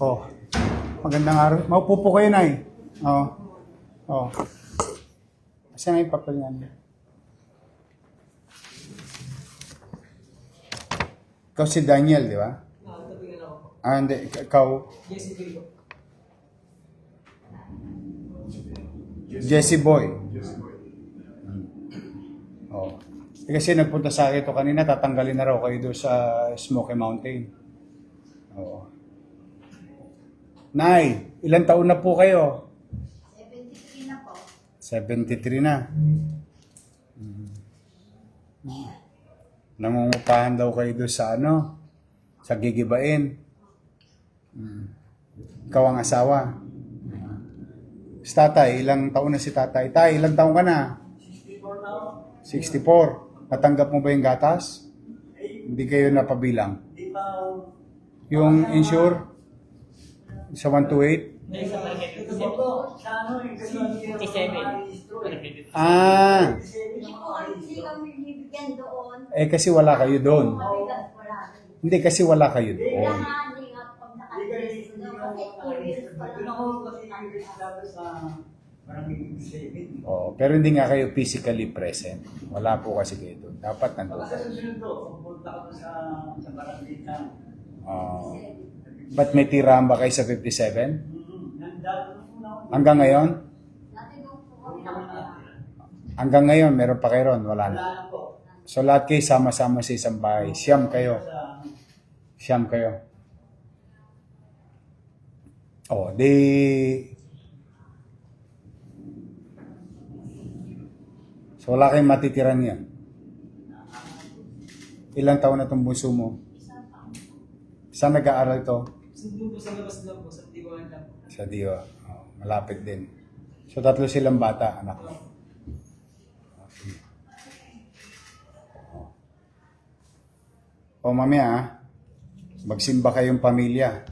Oh. Magandang araw. Maupo po kayo, Nay. Oh. Oh. Saan na papel niyan? Ikaw si Daniel, di ba? Ah, hindi. Ikaw, Jesse Boy. Oh. Eh, kasi nagpunta sa akin ito kanina, tatanggalin na raw kayo doon sa Smoky Mountain. Oo. Nay, ilang taon na po kayo? 73 na po. 73 na. Mm. Nangungupahan daw kayo doon sa ano? Sa gigibain. Mm. Ikaw ang asawa. Si tatay, ilang taon na si tatay? Tay, ilang taon ka na? 64. Natanggap mo ba yung gatas? Hindi kayo napabilang. Yung insure? Sa 128? Ah, Hindi po, hindi kami bibigyan doon. eh kasi wala kayo doon. Wala. Hindi kasi wala kayo doon. hindi nga pag nakalis ko doon kasi two years pa lang. Oh, pero hindi nga kayo physically present. Wala po kasi kayo doon. Dapat nandun. Oh. Ba't may tirahan ba kayo sa 57? Hanggang ngayon? Hanggang ngayon, meron pa kayo ron? Wala na. So lahat kayo sama-sama sa isang bahay. Siyam kayo. Siyam kayo. Oh, di... So wala kayong matitiran yan. Ilang taon na itong bunso mo? Saan nag-aaral to? Sundo po sa labas lang po, sa Tibuan lang. Sa Diwa. Oh, malapit din. So tatlo silang bata, anak mo. Okay. O mamaya, ah, magsimba kayong pamilya.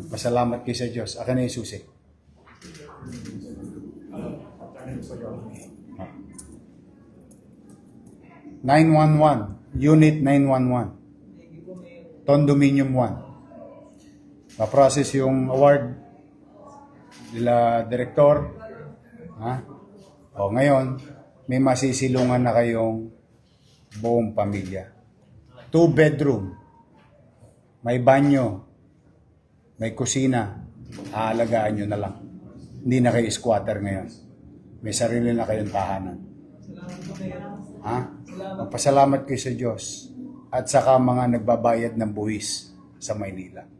Magpasalamat kayo sa Diyos. Akin na yung susi. Ah. 911. Unit 911. Thank you po, Mayor. Condominium 1. Ma-process yung award nila direktor. Ha? O ngayon, may masisilungan na kayong buong pamilya. Two bedroom. May banyo. May kusina. Aalagaan nyo na lang. Hindi na kayo squatter ngayon. May sarili na kayong tahanan. Ha? Magpasalamat kayo sa Diyos at saka mga nagbabayad ng buwis sa Maynila.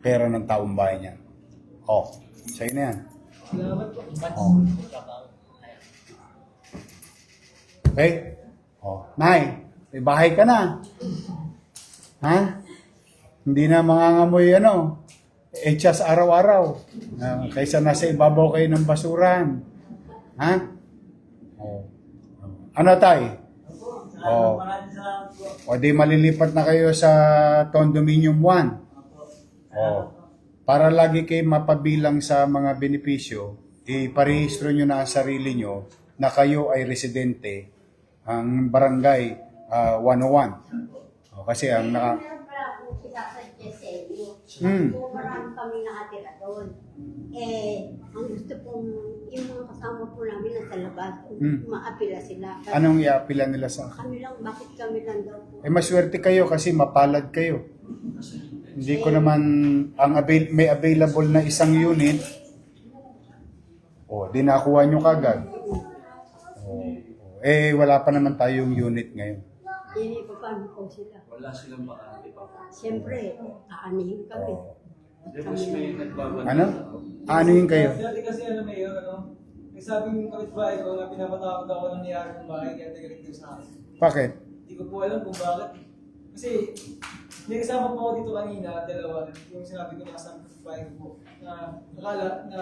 Pera ng taong bayan yan. Oh, sa'yo na yan. Salamat po. Oh. Okay? Oh, Nay, may bahay ka na. Ha? Hindi na mangangamoy ano, echas araw-araw. Ah, kaysa nasa ibabaw kayo ng basuran. Ha? Oh. Ano tay? Oh. O di malilipat na kayo sa condominium 1. O, para lagi kayo mapabilang sa mga benepisyo, iparehistro nyo na ang sarili nyo na kayo ay residente ang barangay ah, 101. O, kasi ang naka... Hmm. Marami kami nakatira doon. Eh, ang gusto pong, yung mga kasama po namin nasa labas, Hmm. maapila sila. Kasi Anong iapila nila sa... Kami lang, bakit kami lang daw po? Eh, maswerte kayo kasi mapalad kayo. Hindi ko naman... ang avail, may available na isang unit, o, di nakuha nyo kagad. O, eh, wala pa naman tayong unit ngayon. Hindi pa paano po sila. Wala silang makakati pa. Siyempre, aanihin kami. O, Di ba may nagbabalik? ano? Anuhin kayo? Dati kasi ano, Mayor, ano, nagsabi yung kapitbahay ko na pinapatakot ako ng nangyari ng bahay kaya tagalit ko sa akin. Bakit? Hindi ko po alam kung bakit. Kasi, may kasama po ako dito kanina, dalawa, yung sinabi ko na kasama kapitbahay ko po, na akala na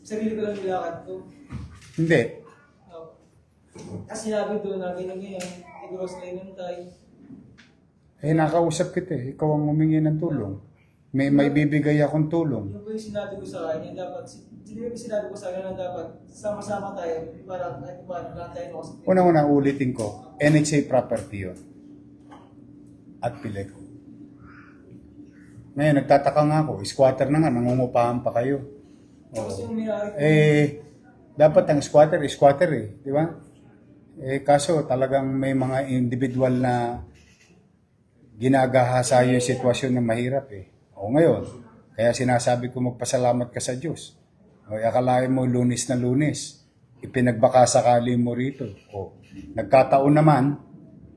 sarili ko lang nilakad ko. Hindi. Oh. Kasi sinabi doon na ganyan ganyan, siguro sa inantay. Eh, nakausap kita eh. Ikaw ang humingi ng tulong. May may bibigay akong tulong. Yung po yung sinabi ko sa kanya, dapat, hindi ko sinabi ko sa kanya na dapat sama-sama tayo para kahit paano lahat tayo makasapit. Una-una, ulitin ko. NHA property yun. At Pileco. Ngayon, nagtataka nga ako, squatter na nga, nangungupahan pa kayo. Po, Eh, dapat ang squatter, squatter eh, di ba? Eh, kaso talagang may mga individual na ginagahasa yung sitwasyon na mahirap eh. O ngayon, kaya sinasabi ko magpasalamat ka sa Diyos. O akalain mo lunis na lunis, ipinagbaka sakali mo rito. O nagkataon naman,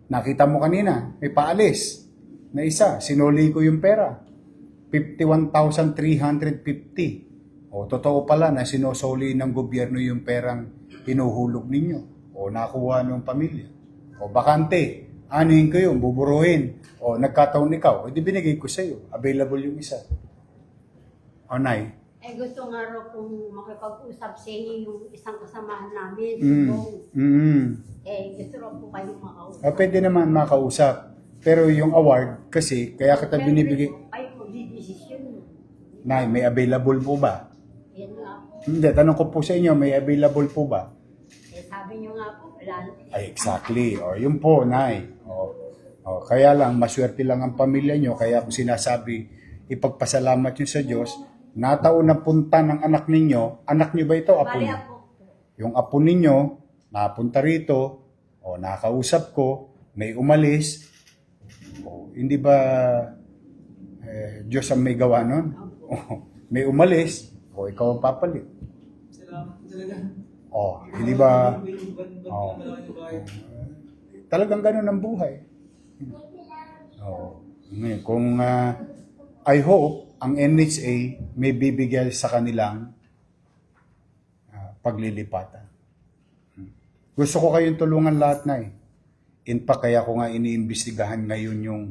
nakita mo kanina, may paalis na isa, sinuli ko yung pera. 51,350. O totoo pala na sinosoli ng gobyerno yung perang hinuhulog ninyo o nakuha ng pamilya. O bakante, anuhin ko yun, buburuhin. O nagkataon ikaw, edi binigay ko sa iyo. Available yung isa. O nay, Eh gusto nga raw kung makipag-usap sa inyo yung isang kasamahan namin. mm, Kung, mm, eh gusto raw po kayong makausap. o pwede naman makausap. Pero yung award, kasi, kaya kita binibigay, Ay, magdidesisyon. Nay, may available po ba? Yan nga po. Hindi, tanong ko po sa inyo, may available po ba? Eh sabi nyo nga po, wala. Ay, exactly. O, yun po, Nay. O, o, kaya lang, maswerte lang ang pamilya nyo. Kaya ako sinasabi, ipagpasalamat nyo sa Diyos. Nataon na punta ng anak ninyo. Anak nyo ba ito? Apo ako. Yung apo ninyo, napunta rito, o nakausap ko, may umalis. O, hindi ba eh, Diyos ang may gawa nun? O, may umalis, o ikaw ang papalit. salamat talaga. O, hindi ba... Oo. talagang ganun ang buhay. Oo. Ngayon, kung ah, I hope ang NHA may bibigyan sa kanilang ah, paglilipatan. Gusto ko kayong tulungan lahat na eh. In fact, kaya ko nga iniimbestigahan ngayon yung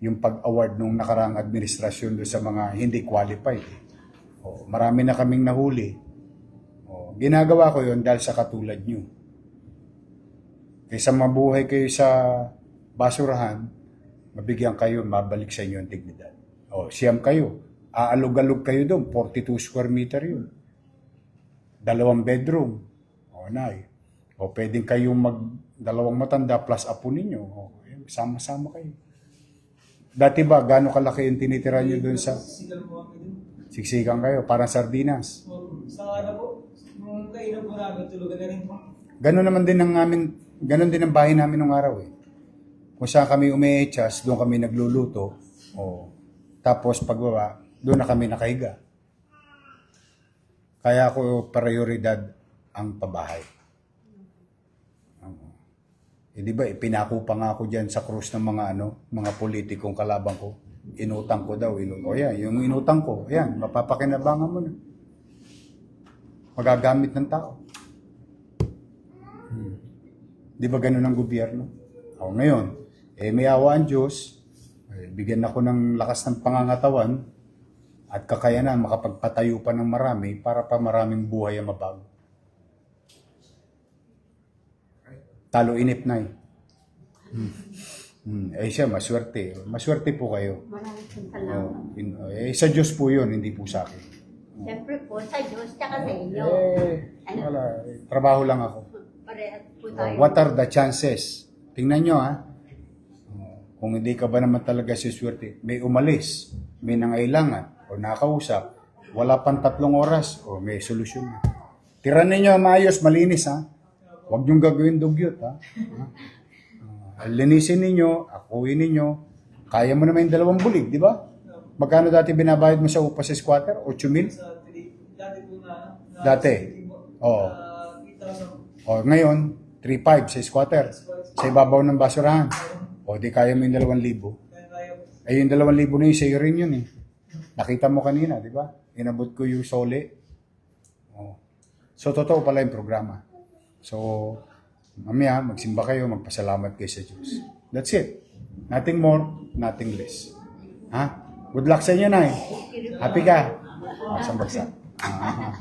yung pag-award nung nakarang administrasyon doon sa mga hindi qualified. Oh, marami na kaming nahuli. Oh, ginagawa ko yon dahil sa katulad nyo. Kaysa mabuhay kayo sa basurahan, mabigyan kayo, mabalik sa inyo ang dignidad. O, siyam kayo. Aalog-alog kayo doon, 42 square meter yun. Dalawang bedroom. O, nay. O, pwedeng kayong mag, dalawang matanda plus apo ninyo. O, sama-sama kayo. Dati ba, gano'ng kalaki yung tinitira nyo doon sa siksikan kayo, parang sardinas. Sa ano po, nung kainan po namin, tulugan na rin po. Ganon naman din ang amin, ganon din ang bahay namin nung araw eh. Kung saan kami umiechas, doon kami nagluluto. O, tapos pagbaba, doon na kami nakahiga. Kaya ako prioridad ang pabahay. Oo. Eh di ba, ipinako pa nga ako dyan sa krus ng mga ano, mga politikong kalabang ko. Inutang ko daw. Inu o yan, yung inutang ko, yan, mapapakinabangan mo na. Magagamit ng tao. Di ba ganun ang gobyerno? O ngayon, eh may awa ang Diyos, eh, bigyan ako ng lakas ng pangangatawan at kakayanan makapagpatayo pa ng marami para pa maraming buhay ang mabago. Talo inip na eh. Hmm. Hmm. Eh siya, maswerte. Maswerte po kayo. Maraming Oh, salamat. in- eh, sa Diyos po yun, hindi po sa akin. Siyempre po, sa Diyos, tsaka sa inyo. Eh, wala. eh, Trabaho lang ako. Parehas po Oh, tayo. what are the chances? Tingnan nyo ha. Oh, Kung hindi ka ba naman talaga siswerte, may umalis, may nangailangan, o nakausap, wala pang tatlong oras, o may solusyon na. Tira ninyo maayos, malinis ha. Huwag niyong gagawin dugyot ha. Ah, linisin ninyo, akuin ninyo. Kaya mo naman yung dalawang bulig, di ba? Magkano dati binabayad mo sa upa sa squatter? 8 mil? Dati Oo. ah, 8,000. O ngayon, 3.5 sa squatter. Sa ibabaw ng basurahan. O di kaya mo yung 2,000. Kaya tayo, Ay yung 2,000 na yun, sa'yo rin yun eh. Nakita mo kanina, di ba? Inabot ko yung sole. O. So, totoo pala yung programa. So, mamaya, magsimba kayo, magpasalamat kayo sa Diyos. That's it. Nothing more, nothing less. Ha? Good luck sa inyo, Nay. Happy ka? Asang bagsak. Ah.